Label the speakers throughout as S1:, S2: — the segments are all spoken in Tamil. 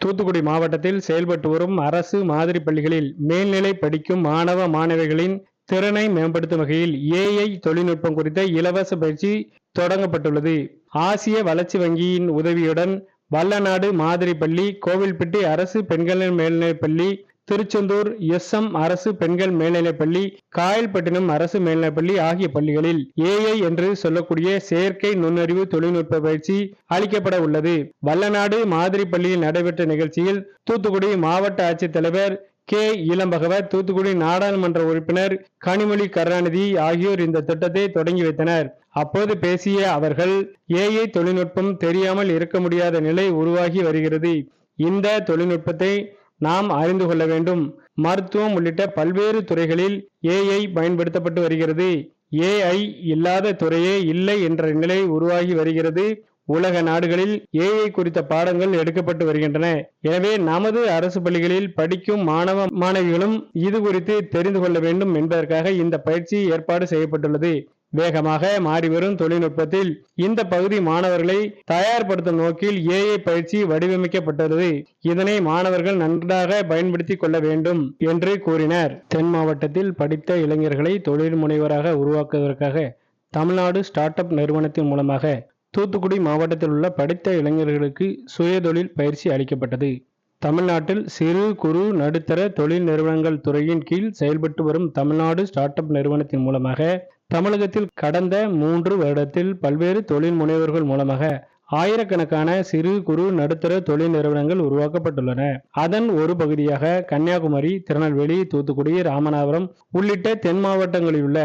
S1: தூத்துக்குடி மாவட்டத்தில் செயல்பட்டு வரும் அரசு மாதிரி பள்ளிகளில் மேல்நிலை படிக்கும் மாணவ மாணவிகளின் திறனை மேம்படுத்தும் வகையில் ஏஐ தொழில்நுட்பம் குறித்த இலவச பயிற்சி தொடங்கப்பட்டுள்ளது. ஆசிய வளர்ச்சி வங்கியின் உதவியுடன் வல்லநாடு மாதிரி பள்ளி கோவில்பட்டி அரசு பெண்கள் மேல்நிலைப் பள்ளி திருச்செந்தூர் எஸ் எம் அரசு பெண்கள் மேல்நிலைப்பள்ளி காயல்பட்டினம் அரசு மேல்நிலைப்பள்ளி ஆகிய பள்ளிகளில் ஏஐ என்று சொல்லக்கூடிய செயற்கை நுண்ணறிவு தொழில்நுட்ப பயிற்சி அளிக்கப்பட உள்ளது. வல்லநாடு மாதிரி பள்ளியில் நடைபெற்ற நிகழ்ச்சியில் தூத்துக்குடி மாவட்ட ஆட்சித்தலைவர் கே. இளம்பகவர் தூத்துக்குடி நாடாளுமன்ற உறுப்பினர் கனிமொழி கருணாநிதி ஆகியோர் இந்த திட்டத்தை தொடங்கி வைத்தனர். அப்போது பேசிய அவர்கள் ஏஐ தொழில்நுட்பம் தெரியாமல் இருக்க முடியாத நிலை உருவாகி வருகிறது. இந்த தொழில்நுட்பத்தை நாம் அறிந்து கொள்ள வேண்டும். மருத்துவம் உள்ளிட்ட பல்வேறு துறைகளில் ஏஐ பயன்படுத்தப்பட்டு வருகிறது. ஏஐ இல்லாத துறையே இல்லை என்ற நிலை உருவாகி வருகிறது. உலக நாடுகளில் ஏஐ குறித்த பாடங்கள் எடுக்கப்பட்டு வருகின்றன. எனவே நமது அரசு பள்ளிகளில் படிக்கும் மாணவ மாணவிகளும் இது குறித்து தெரிந்து கொள்ள வேண்டும் என்பதற்காக இந்த பயிற்சி ஏற்பாடு செய்யப்பட்டுள்ளது. வேகமாக மாறிவரும் தொழில்நுட்பத்தில் இந்த பகுதி மாணவர்களை தயார்படுத்தும் நோக்கில் ஏஐ பயிற்சி வடிவமைக்கப்பட்டுள்ளது இதனை மாணவர்கள் நன்றாக பயன்படுத்திக் கொள்ள வேண்டும் என்று கூறினர். தென் மாவட்டத்தில் படித்த இளைஞர்களை தொழில் முனைவராக உருவாக்குவதற்காக தமிழ்நாடு ஸ்டார்ட் அப் நிறுவனத்தின் மூலமாக தூத்துக்குடி மாவட்டத்தில் உள்ள படித்த இளைஞர்களுக்கு சுயதொழில் பயிற்சி அளிக்கப்பட்டது. தமிழ்நாட்டில் சிறு குறு நடுத்தர தொழில் நிறுவனங்கள் துறையின் கீழ் செயல்பட்டு வரும் தமிழ்நாடு ஸ்டார்ட் அப் நிறுவனத்தின் மூலமாக தமிழகத்தில் கடந்த மூன்று வருடத்தில் பல்வேறு தொழில் முனைவர்கள் மூலமாக ஆயிரக்கணக்கான சிறு குறு நடுத்தர தொழில் நிறுவனங்கள் உருவாக்கப்பட்டுள்ளன. அதன் ஒரு பகுதியாக கன்னியாகுமரி திருநெல்வேலி தூத்துக்குடி ராமநாதபுரம் உள்ளிட்ட தென் மாவட்டங்களில் உள்ள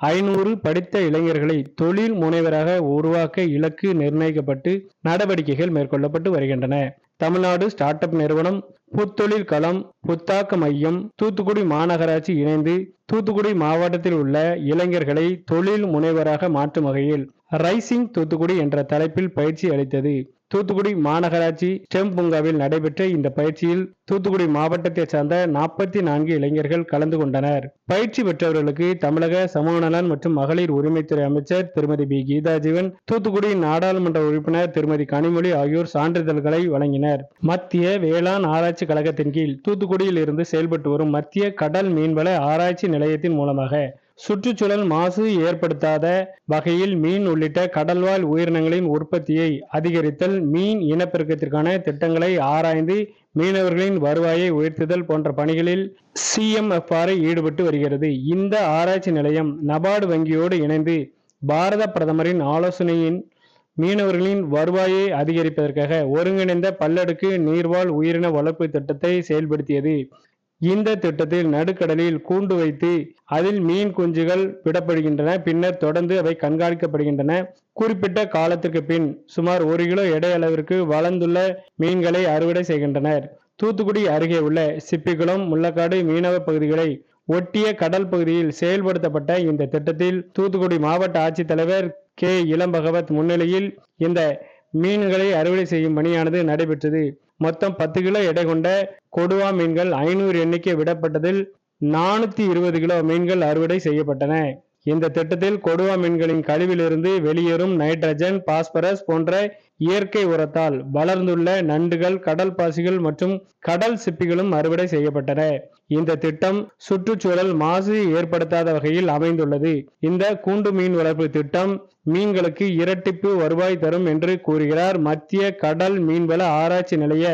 S1: ஐநூறு படித்த இளைஞர்களை தொழில் முனைவராக உருவாக்க இலக்கு நிர்ணயிக்கப்பட்டு நடவடிக்கைகள் மேற்கொள்ளப்பட்டு வருகின்றன. தமிழ்நாடு ஸ்டார்ட் அப் நிறுவனம் புத்தொழில் களம் புத்தாக்க மையம் தூத்துக்குடி மாநகராட்சி இணைந்து தூத்துக்குடி மாவட்டத்தில் உள்ள இளைஞர்களை தொழில் முனைவராக மாற்றும் வகையில் ரைசிங் தூத்துக்குடி என்ற தலைப்பில் பயிற்சி அளித்தது. தூத்துக்குடி மாநகராட்சி ஸ்டெம் பூங்காவில் நடைபெற்ற இந்த பயிற்சியில் தூத்துக்குடி மாவட்டத்தை சார்ந்த நாற்பத்தி நான்கு இளைஞர்கள் கலந்து கொண்டனர். பயிற்சி பெற்றவர்களுக்கு தமிழக சமூக நலன் மற்றும் மகளிர் உரிமைத்துறை அமைச்சர் திருமதி பி. கீதா ஜீவன் தூத்துக்குடி நாடாளுமன்ற உறுப்பினர் திருமதி கனிமொழி ஆகியோர் சான்றிதழ்களை வழங்கினர். மத்திய வேளாண் ஆராய்ச்சி கழகத்தின் கீழ் தூத்துக்குடியில் இருந்து செயல்பட்டு வரும் மத்திய கடல் மீன்வள ஆராய்ச்சி நிலையத்தின் மூலமாக சுற்றுச்சூழல் மாசு ஏற்படுத்தாத வகையில் மீன் உள்ளிட்ட கடல்வாழ் உயிரினங்களின் உற்பத்தியை அதிகரித்தல் மீன் இனப்பெருக்கத்திற்கான திட்டங்களை ஆராய்ந்து மீனவர்களின் வருவாயை உயர்த்துதல் போன்ற பணிகளில் சிஎம்எஃப்ஆர் ஈடுபட்டு வருகிறது. இந்த ஆராய்ச்சி நிலையம் நபார்டு வங்கியோடு இணைந்து பாரத பிரதமரின் ஆலோசனையின் மீனவர்களின் வருவாயை அதிகரிப்பதற்காக ஒருங்கிணைந்த பல்லடுக்கு நீர்வாழ் உயிரின வளர்ப்பு திட்டத்தை செயல்படுத்தியது. இந்த திட்டத்தில் நடுக்கடலில் கூண்டு வைத்து அதில் மீன் குஞ்சுகள் விடப்படுகின்றன. பின்னர் தொடர்ந்து அவை கண்காணிக்கப்படுகின்றன. குறிப்பிட்ட காலத்திற்கு பின் சுமார் ஒரு கிலோ எடை அளவிற்கு வளர்ந்துள்ள மீன்களை அறுவடை செய்கின்றனர். தூத்துக்குடி அருகே உள்ள சிப்பிக்குளம் முள்ளக்காடு மீனவ பகுதிகளை ஒட்டிய கடல் பகுதியில் செயல்படுத்தப்பட்ட இந்த திட்டத்தில் தூத்துக்குடி மாவட்ட ஆட்சித்தலைவர் கே. இளம்பகவத் முன்னிலையில் இந்த மீன்களை அறுவடை செய்யும் பணியானது நடைபெற்றது. மொத்தம் பத்து கிலோ எடை கொண்ட கொடுவா மீன்கள் ஐநூறு எண்ணிக்கை விடப்பட்டதில் நானூத்தி இருபது கிலோ மீன்கள் அறுவடை செய்யப்பட்டன. இந்த திட்டத்தில் கொடுவா மீன்களின் கழிவிலிருந்து வெளியேறும் நைட்ரஜன் பாஸ்பரஸ் போன்ற இயற்கை உரத்தால் வளர்ந்துள்ள நண்டுகள் கடல் பாசிகள் மற்றும் கடல் சிப்பிகளும் அறுவடை செய்யப்பட்டன. இந்த திட்டம் சுற்றுச்சூழல் மாசு ஏற்படுத்தாத வகையில் அமைந்துள்ளது. இந்த கூண்டு மீன் வளர்ப்பு திட்டம் மீன்களுக்கு இரட்டிப்பு வருவாய் தரும் என்று கூறுகிறார் மத்திய கடல் மீன்வள ஆராய்ச்சி நிலைய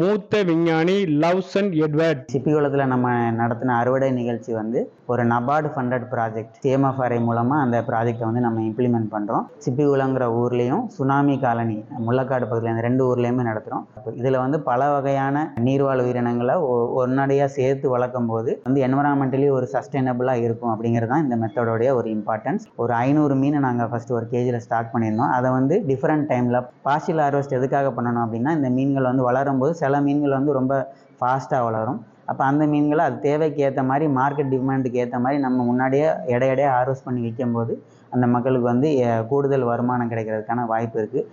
S1: மூத்த விஞ்ஞானி லவ்சன் எட்வர்ட்.
S2: சிப்பிகுளத்தில் நம்ம நடத்தின அறுவடை நிகழ்ச்சி வந்து ஒரு நபார்டு ஃபண்டட் ப்ராஜெக்ட் சிஎம்எஃப்ஆர்ஐ மூலமாக அந்த ப்ராஜெக்டை வந்து நம்ம இம்ப்ளிமெண்ட் பண்ணுறோம் சிப்பிகுளங்கிற ஊர்லேயும் சுனாமி காலனி முள்ளக்காடு பகுதியில் அந்த ரெண்டு ஊர்லேயுமே நடத்துகிறோம் இதில் வந்து பல வகையான நீர்வாழ் உயிரினங்களை ஒ- ஒன்னடியாக சேர்த்து வளர்க்கும் போது வந்து என்வரான்மெண்டலி ஒரு சஸ்டைனபிளாக இருக்கும் அப்படிங்கிறது தான் இந்த மெத்தடோடைய ஒரு இம்பார்ட்டன்ஸ் ஒரு ஐநூறு மீனை நாங்கள் ஃபஸ்ட்டு ஒரு கேஜியில் ஸ்டார்ட் பண்ணியிருந்தோம். அதை வந்து டிஃப்ரெண்ட் டைமில் பார்ஷியல் ஹார்வெஸ்ட் எதுக்காக பண்ணணும் அப்படின்னா இந்த மீன்கள் வந்து வளரும் போது சில மீன்கள் வந்து ரொம்ப ஃபாஸ்ட்டாக வளரும். அப்போ அந்த மீன்களை அது தேவைக்கு ஏற்ற மாதிரி மார்க்கெட் டிமாண்டுக்கு ஏற்ற மாதிரி நம்ம முன்னாடியே எடை எடையாக ஹார்வெஸ்ட் பண்ணி விற்கும்போது அந்த மக்களுக்கு வந்து கூடுதல் வருமானம் கிடைக்கிறதுக்கான வாய்ப்பு இருக்குது